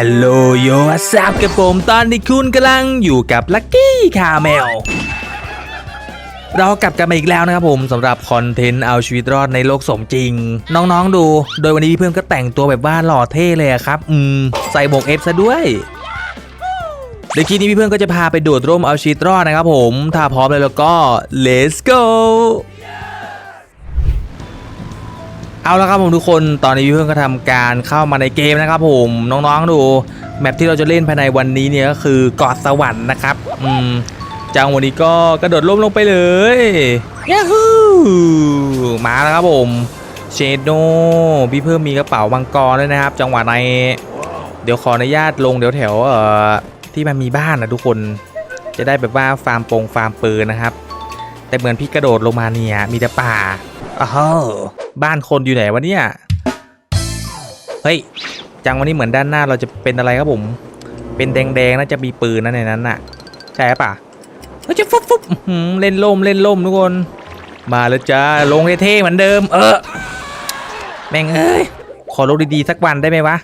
ฮัลโหลโยทราบกับผมตอนที่คุณกำลังอยู่กับลักกี้คาเมลเรากลับกันมาอีกแล้วนะครับผมสำหรับคอนเทนต์เอาชีวิตรอดในโลกสมจริง น้องๆดู โดยวันนี้พี่เพื่อนก็แต่งตัวแบบว่าหล่อเท่เลยครับ อืม ใส่หมวกเอฟซะด้วยเดี๋ยวคลิปนี้พี่เพื่อนก็จะพาไปโดดร่มเอาชีวิตรอดนะครับผม ถ้าพร้อมแล้วก็ let's go เอาละครับผมทุกคนตอนนี้พี่เพื่อนก็ทำการเข้ามาในเกมนะครับผมน้องๆดูแมปที่เราจะเล่นภายในวันนี้เนี่ยก็คือเกาะสวรรค์นะครับอืมจังวันนี้ก็กระโดดล่มลงไปเลยยาฮูมาแล้วครับผมเชดโนพี่เพิ่มมีกระเป๋ามังกรด้วยนะครับ จังหวะในเดี๋ยวขออนุญาตลงเดี๋ยวแถวเอ่อที่มันมีบ้านนะทุกคน จะได้แบบว่าฟาร์มปงฟาร์มปืนนะครับ แต่เหมือนพี่กระโดดลงมาเนี่ย มีแต่ป่าอ้าวบ้านคนอยู่ไหนวะเนี่ย เฮ้ย จังวันนี้เหมือนด้านหน้าเราจะเป็นอะไรครับผม เป็นแดงๆน่าจะมีปืนนะในนั้นน่ะ ใช่ปะเฮ้ยจะฟุบฟุบอื้อหือเล่นล่มเล่นล่มทุกคน มาแล้วจ้าลงเท่ๆเหมือนเดิม เออ แม่งเอ้ย ขอลงดีๆสักวันได้ไหมวะ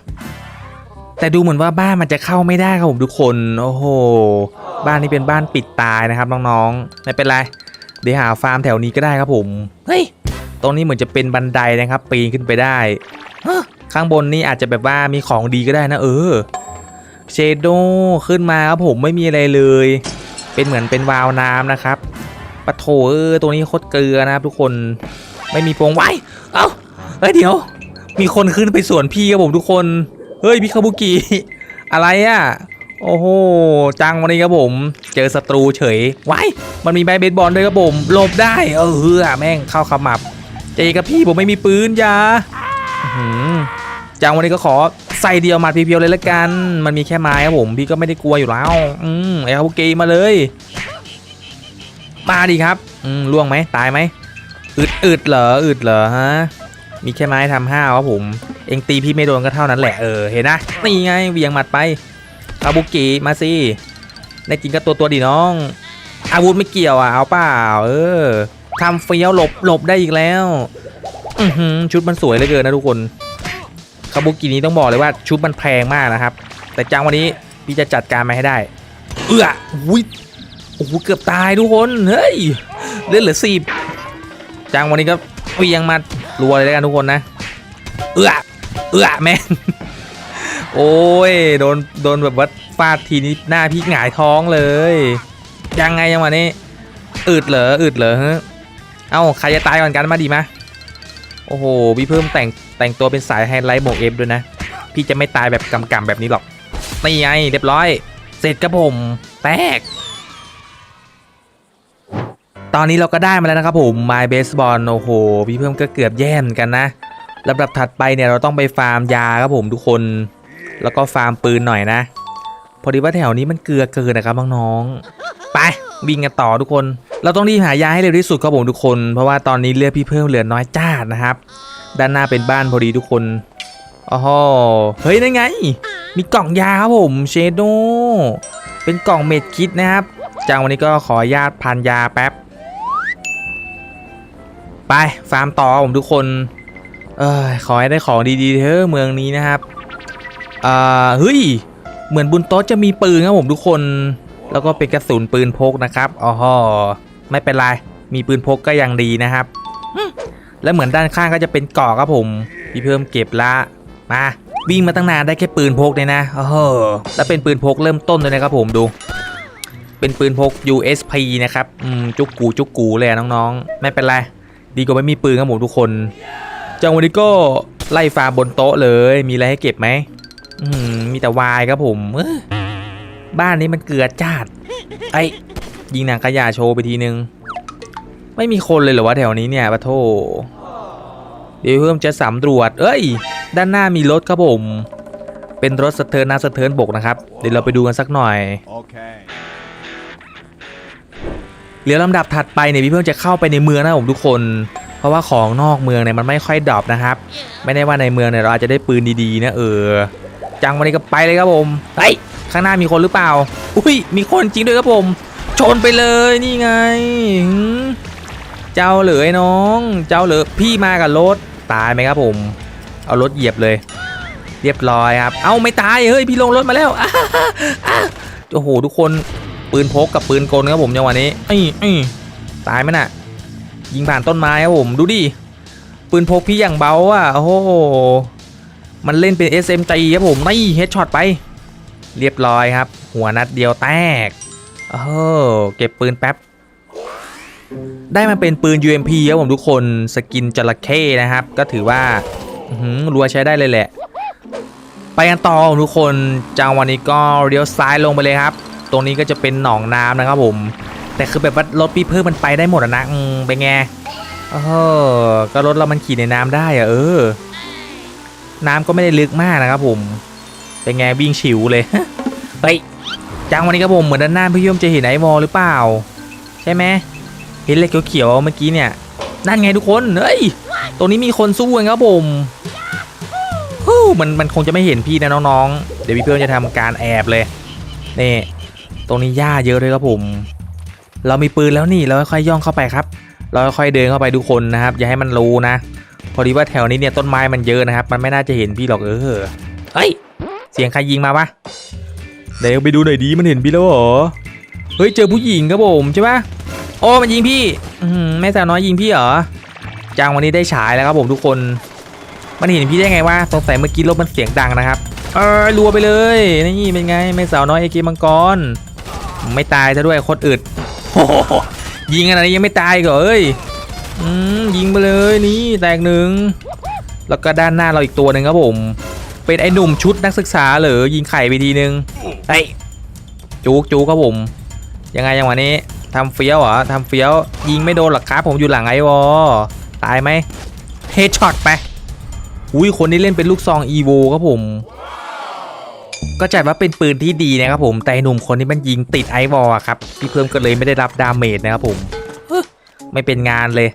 แต่ดูเหมือนว่าบ้านมันจะเข้าไม่ได้ครับผมทุกคน โอ้โห บ้านนี้เป็นบ้านปิดตายนะครับน้องๆ ไม่เป็นไร เดี๋ยวหาฟาร์มแถวนี้ก็ได้ครับผม เฮ้ย ตรงนี้เหมือนจะเป็นบันไดนะครับ ปีนขึ้นไปได้ ข้างบนนี่อาจจะแบบว่ามีของดีก็ได้นะ เออ เชโดขึ้นมาครับผมไม่มีอะไรเลย เป็นเหมือนเป็นวาวน้ำนะครับปะโถเออตัวนี้โคตรเกลือนะครับทุกคน ไม่มีพวงไว้ เอ้า เฮ้ยเดี๋ยว มีคนขึ้นไปสวนพี่ครับผมทุกคน เฮ้ยพี่คาบุกิ อะไรอะ โอ้โห จังวันนี้ครับผม เจอศัตรูเฉยไว้ายมันมีใบเบสบอลด้วยครับผมหลบได้ เออฮือแม่งเข้าขมับ เจกับพี่ผมไม่มีปืนอยาจังวันนี้ก็ขอใส่เดียวมาดเพียวๆเลยละกัน มันมีแค่ไม้ครับผมพี่ก็ไม่ได้กลัวอยู่แล้ว อืมไอ้คาบุกิมาเลยมาดิครับ อืมล่วงไหมตายไหมอึดอึดเหรออึดเหรอฮะมีแค่ไม้ทำห้าวครับผม เองตีพี่ไม่โดนก็เท่านั้นแหละเออเห็นนะนี่ไงเวียงหมัดไป คาบุกิมาสิในจริงก็ตัวตัวดีน้อง อาวุธไม่เกี่ยวอะเอาเปล่า เออทำเฟี้ยวหลบหลบได้อีกแล้วอือหือชุดมันสวยเหลือเกินนะทุกคนคาบุกินี้ต้องบอกเลยว่าชุดมันแพงมากนะครับ แต่จังวันนี้พี่จะจัดการมาให้ได้ เอื้ออุ้ยโอ้โหเกือบตายทุกคนเฮ้ยเลือดเหลือสิบจังวันนี้ก็เวียงมารัวเลยแล้วกันทุกคนนะ เอื้อเอื้อแม่ง โอ้ยโดนโดนแบบว่าฟาดทีนี้หน้าพี่หงายท้องเลย ยังไงยังวะนี้อึดเหรออึดเหรอฮะเอ้าใครจะตายก่อนกันมาดีมะโอ้โหพี่เพิ่มแต่งแต่งตัวเป็นสายไฮไลท์หมวกเอฟด้วยนะ พี่จะไม่ตายแบบกำกำแบบนี้หรอกนี่ไงเรียบร้อย เสร็จครับผมแตก ตอนนี้เราก็ได้มาแล้วนะครับผม My Baseball โอ้โหพี่เพิ่มก็เกือบแย่เหมือนกันนะลำดับถัดไปเนี่ยเราต้องไปฟาร์มยาครับผมทุกคน แล้วก็ฟาร์มปืนหน่อยนะ พอดีว่าแถวนี้มันเกลือเกินนะครับน้องๆไปวิ่งกันต่อทุกคน เราต้องรีบหายาให้เร็วที่สุดครับผมทุกคน เพราะว่าตอนนี้เลือดพี่เพิ่มเหลือน้อยจ้าดนะครับ ด้านหน้าเป็นบ้านพอดีทุกคนอ๋อเฮ้ยนั่นไง มีกล่องยาครับผมเชโดเป็นกล่องเม็ดคิดนะครับจากวันนี้ก็ขอญาตพันยาแป๊บ ไปฟาร์มต่อครับผมทุกคน เออขอให้ได้ของดีๆเถอะเมืองนี้นะครับ อ่าเฮ้ย เหมือนบุญโต๊ะจะมีปืนครับผมทุกคน แล้วก็เป็นกระสุนปืนพกนะครับอ๋อไม่เป็นไร มีปืนพกก็ยังดีนะครับ แล้วเหมือนด้านข้างก็จะเป็นเกาะครับผมพี่เพิ่มเก็บละมาวิ่งมาตั้งนานได้แค่ปืนพกเลยนะโอ้โหแล้วเป็นปืนพกเริ่มต้นเลยนะครับผมดู เป็นปืนพก USP นะครับ อืม จุกกูจุกกูเลยน้องๆ ไม่เป็นไร ดีกว่าไม่มีปืนครับผมทุกคน จังวันนี้ก็ไล่ฟาบนโต๊ะเลย มีอะไรให้เก็บไหม อืมมีแต่วายครับผมเอ้อบ้านนี้มันเกลือจ้าดไอ้ยิงหนังขยะโชว์ไปทีนึง ไม่มีคนเลยเหรอวะแถวนี้เนี่ยปะโทเดี๋ยวเพิ่มจะสำรวจ เอ้ย ด้านหน้ามีรถครับผม เป็นรถสะเทินหน้าสะเทินบกนะครับ เดี๋ยวเราไปดูกันสักหน่อย Okay. เดี๋ยวลำดับถัดไปเนี่ยพี่เพิ่งจะเข้าไปในเมืองนะผมทุกคน เพราะว่าของนอกเมืองเนี่ยมันไม่ค่อยดรอปนะครับ ไม่ได้ว่าในเมืองเนี่ยเราอาจจะได้ปืนดีๆนะเออ จังวันนี้ก็ไปเลยครับผมเฮ้ยข้างหน้ามีคนหรือเปล่า อุ้ยมีคนจริงด้วยครับผม ชนไปเลยนี่ไง เจ้าเหลือไอ้น้อง เจ้าเหลือพี่มากับรถตายไหมครับผม เอารถเหยียบเลย เรียบร้อยครับ เอ้าไม่ตายเฮ้ยพี่ลงรถมาแล้วโอ้โหทุกคนปืนพกกับปืนกลครับผมจังหวะนี้ไอ้ไอ้ตายไหมน่ะ ยิงผ่านต้นไม้ครับผมดูดิปืนพกพี่อย่างเบาอะโอ้โห มันเล่นเป็น SMG ครับผมนี่เฮดช็อตไป เรียบร้อยครับ หัวนัดเดียวแตกเออเก็บปืนแป๊บ ได้มาเป็นปืน UMP ครับผมทุกคนสกินจระเข้นะครับ ก็ถือว่าหือรัวใช้ได้เลยแหละ ไปกันต่อครับทุกคนจังวันนี้ก็เลี้ยวซ้ายลงไปเลยครับ ตรงนี้ก็จะเป็นหนองน้ำนะครับผม แต่คือแบบว่ารถพี่เพิ่มมันไปได้หมดอนะอืมเป็นไงเออก็รถเรามันขี่ในน้ำได้อะเออ น้ำก็ไม่ได้ลึกมากนะครับผมเป็นไงวิ่งฉิวเลยเฮ้ยจังวันนี้ครับผมเหมือนด้านหน้าพี่ยมจะเห็นไอวอลหรือเปล่า ใช่ไหมเห็นเหล็กเขียวๆเมื่อกี้เนี่ยนั่นไงทุกคนเฮ้ยตรงนี้มีคนสู้กันครับผมฮู้มันมันคงจะไม่เห็นพี่นะน้องๆ เดี๋ยวพี่เพื่อนจะทำการแอบเลยนี่ตรงนี้หญ้าเยอะเลยครับผม เรามีปืนแล้วนี่เราค่อยๆย่องเข้าไปครับ เราค่อยๆเดินเข้าไปทุกคนนะครับ อย่าให้มันรู้นะ พอดีว่าแถวนี้เนี่ยต้นไม้มันเยอะนะครับ มันไม่น่าจะเห็นพี่หรอกเออเฮ้ยเสียงใครยิงมาปะเดี๋ยวไปดูหน่อยดีมันเห็นพี่แล้วเหรอเฮ้ยเจอผู้หญิงครับผมใช่ปะโอ้มันยิงพี่อืมแม่สาวน้อยยิงพี่เหรอจางวันนี้ได้ฉายแล้วครับผมทุกคน มันเห็นพี่ได้ไงวะสงสัยเมื่อกี้รถมันเสียงดังนะครับ เออรัวไปเลยนี่เป็นไงแม่สาวน้อยเอเกมังกรไม่ตายซะด้วยโคตรอึดโหยิงขนาดนี้ยังไม่ตายกเหรอเอ้ย อืมยิงไปเลยนี่แตกหนึ่งแล้วก็ด้านหน้าเราอีกตัวหนึ่งครับผม เป็นไอ้หนุ่มชุดนักศึกษาเหรอยิงไข่ไปทีนึงเฮ้ยจูกจูกครับผม ยังไงยังวันนี้ทำเฟี้ยวเหรอทำเฟี้ยวยิงไม่โดนหรอกครับผมอยู่หลังไอวอตายไหมเฮดช็อตไปอุ้ยคนที่เล่นเป็นลูกซองอีโวครับผม ก็จัดว่าเป็นปืนที่ดีนะครับผมแต่ไอ้หนุ่มคนที่มันยิงติดไอวอลอะครับพี่เพิ่มก็เลยไม่ได้รับดาเมจนะครับผมเฮ้ยไม่เป็นงานเลย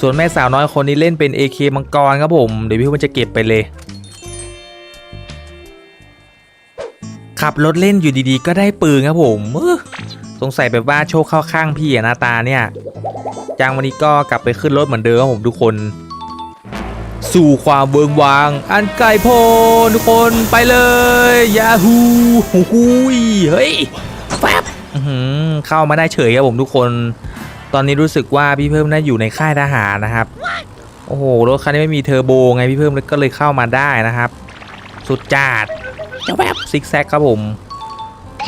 ส่วนแม่สาวน้อยคนนี้เล่นเป็น AK มังกรครับผม เดี๋ยวพี่เพิ่มจะเก็บไปเลย ขับรถเล่นอยู่ดีๆ ก็ได้ปืนครับผมสงสัยแบบว่าโชคเข้าข้างพี่อะหน้าตาเนี่ยจางวันนี้ก็กลับไปขึ้นรถเหมือนเดิมครับผมทุกคน สู่ความเวิงวาง อันไกลโพ้นทุกคนไปเลยยาฮูหูยเฮ้ยแฟบเข้ามาได้เฉยครับผมทุกคน ตอนนี้รู้สึกว่าพี่เพิ่มน่าอยู่ในค่ายทหารนะครับ โอ้โหรถคันนี้ไม่มีเทอร์โบไงพี่เพิ่มก็เลยเข้ามาได้นะครับ สุดจัดเจ้าแบบซิกแซกครับผม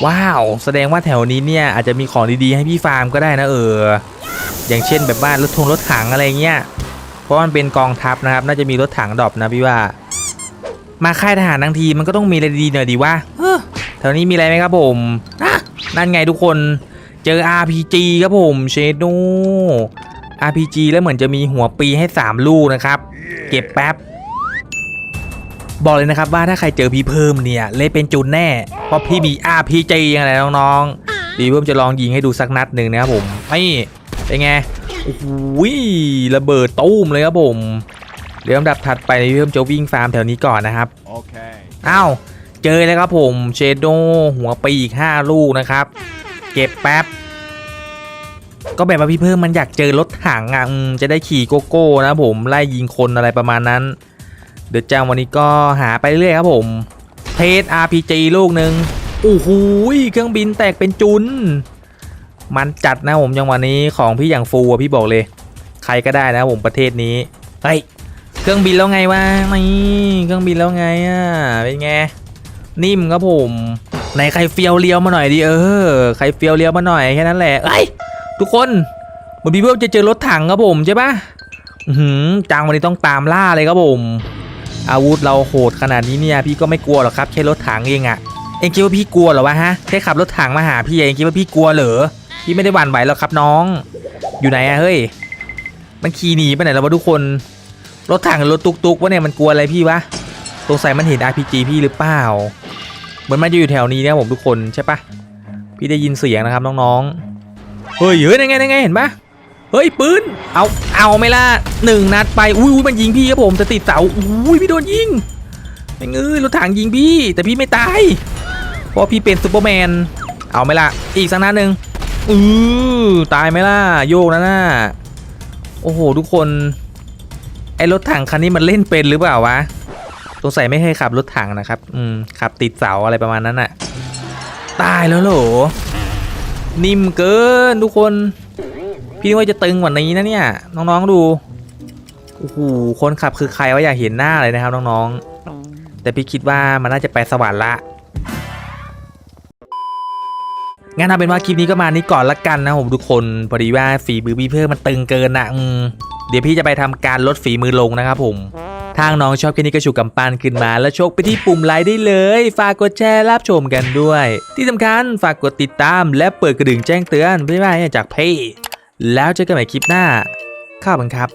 ว้าว แสดงว่าแถวนี้เนี่ยอาจจะมีของดีๆให้พี่ฟาร์มก็ได้นะเออ อย่างเช่นแบบว่ารถทงรถถังอะไรเงี้ย เพราะมันเป็นกองทัพนะครับ น่าจะมีรถถังดรอปนะพี่ว่า มาค่ายทหารทั้งทีมันก็ต้องมีอะไรดีๆหน่อยดีว่าแถวนี้มีอะไรไหมครับผมอะนั่นไงทุกคน เจอ RPG ครับผมเชโด RPG แล้วเหมือนจะมีหัวปีให้ 3 ลูกนะครับ เก็บแป๊บ บอกเลยนะครับว่าถ้าใครเจอพี่เพิ่มเนี่ย เละเป็นจุนแน่ เพราะพี่มี RPG อะไรน้องๆพี่เพิ่มจะลองยิงให้ดูสักนัดหนึ่งนะครับผมนี่เป็นไงโอ้โหระเบิดตู้มเลยครับผมเดี๋ยวลำดับถัดไปพี่เพิ่มจะวิ่งฟาร์มแถวนี้ก่อนนะครับ Okay. อ้าวเจอแล้วครับผมเชโดหัวปีอีก 5 ลูกนะครับ เก็บแป๊บ ก็แบบว่าพี่เพิ่มมันอยากเจอรถถังอะจะได้ขี่โกโก้นะผมไล่ยิงคนอะไรประมาณนั้น เดี๋ยวจ้างวันนี้ก็หาไปเรื่อยครับผม เทส RPG ลูกหนึ่งโอ้โหเครื่องบินแตกเป็นจุน มันจัดนะผมจังวะนี้ของพี่อย่างฟูอะพี่บอกเลย ใครก็ได้นะผมประเทศนี้เฮ้ยเครื่องบินแล้วไงวะนี่เครื่องบินแล้วไงอะเป็นไงนิ่มครับผมไหนใครเฟียวเลี้ยวมาหน่อยดิเออใครเฟียวเลี้ยวมาหน่อยแค่นั้นแหละเอ้ย ทุกคนเหมือนพี่เพิ่มจะเจอรถถังครับผมใช่ปะหือจังวันนี้ต้องตามล่าเลยครับผม อาวุธเราโหดขนาดนี้เนี่ยพี่ก็ไม่กลัวหรอกครับแค่รถถังเองอะเองคิดว่าพี่กลัวเหรอวะฮะแค่ขับรถถังมาหาพี่เองคิดว่าพี่กลัวเหรอพี่ไม่ได้หวั่นไหวหรอกครับน้อง อยู่ไหนอะเฮ้ยมันขี่หนีไปไหนแล้ววะทุกคน รถถังหรือรถตุกๆวะเนี่ยมันกลัวอะไรพี่วะสงสัยมันเห็น RPG พี่หรือเปล่าเหมือนมันจะอยู่แถวนี้เนี่ยผมทุกคนใช่ปะพี่ได้ยินเสียงนะครับน้องๆ เฮ้ยเฮ้ยยังไงยังไงเห็นปะเฮ้ยปืน เอา เอาไม่ล่ะหนึ่งนัดไป อุ้ยมันยิงพี่ครับผมแต่ติดเสา อุ้ยพี่โดนยิงไม่งเอ้ยรถถังยิงพี่ แต่พี่ไม่ตาย เพราะพี่เป็นซูเปอร์แมน เอาไม่ล่ะ อีกสักนัดหนึ่งอือตายไหมล่ะ โยกนะน่าโอ้โห ทุกคน ไอ้รถถังคันนี้มันเล่นเป็นหรือเปล่าวะสงสัยไม่เคยขับรถถังนะครับ อืม ขับติดเสาอะไรประมาณนั้นน่ะตายแล้วเหรอ นิ่มเกินทุกคน พี่ว่าจะตึงกว่านี้นะเนี่ย น้องๆดูโอ้โหคนขับคือใครวะอยากเห็นหน้าเลยนะครับน้องๆ แต่พี่คิดว่ามันน่าจะไปสวรรค์ละงั้นเอาเป็นว่าคลิปนี้ก็มานี้ก่อนละกันนะผมทุกคนพอดีว่าฝีมือพี่เพิ่มมันตึงเกินนะอืม เดี๋ยวพี่จะไปทำการลดฝีมือลงนะครับผมทางน้องชอบคลิปนี้ก็ชูกำปั้นขึ้นมาแล้วชกไปที่ปุ่มไลค์ได้เลย ฝากกดแชร์รับชมกันด้วย ที่สำคัญฝากกดติดตามและเปิดกระดิ่งแจ้งเตือนเพื่อไม่ให้พลาดจากเพ่แล้วเจอกันใหม่คลิปหน้าข้าวบังครับ